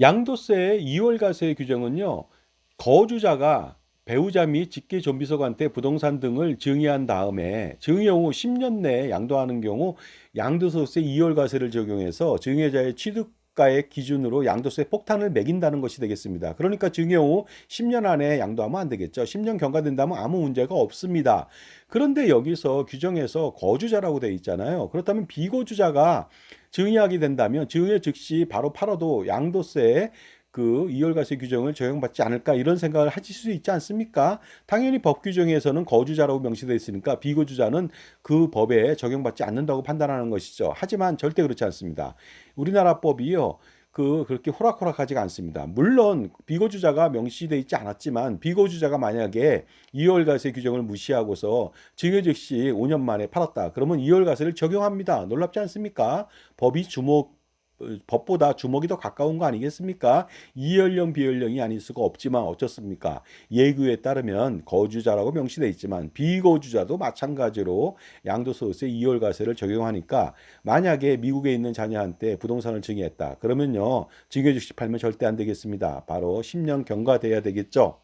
양도세의 2월 과세 규정은요. 거주자가 배우자 및 직계 존비속한테 부동산 등을 증여한 다음에 증여 후 10년 내에 양도하는 경우 양도소득세 2월 과세를 적용해서 증여자의 취득 가액 기준으로 양도세 폭탄을 매긴다는 것이 되겠습니다. 그러니까 증여 후 10년 안에 양도하면 안 되겠죠. 10년 경과된다면 아무 문제가 없습니다. 그런데 여기서 규정에서 거주자라고 돼 있잖아요. 그렇다면 비거주자가 증여하게 된다면 증여 즉시 바로 팔아도 양도세 그 이월과세 규정을 적용받지 않을까 이런 생각을 하실 수 있지 않습니까? 당연히 법 규정에서는 거주자라고 명시되어 있으니까 비거주자는 그 법에 적용받지 않는다고 판단하는 것이죠. 하지만 절대 그렇지 않습니다. 우리나라 법이요. 그 그렇게 호락호락하지가 않습니다. 물론 비거주자가 명시되어 있지 않았지만 비거주자가 만약에 이월과세 규정을 무시하고서 증여 즉시 5년 만에 팔았다. 그러면 이월과세를 적용합니다. 놀랍지 않습니까? 법이 주목 어, 법보다 주먹이 더 가까운 거 아니겠습니까? 이연령 비연령이 아닐 수가 없지만 어쩌습니까? 예규에 따르면 거주자라고 명시돼 있지만 비거주자도 마찬가지로 양도소득세 이월과세를 적용하니까 만약에 미국에 있는 자녀한테 부동산을 증여했다. 그러면요 증여 즉시 팔면 절대 안 되겠습니다. 바로 10년 경과돼야 되겠죠.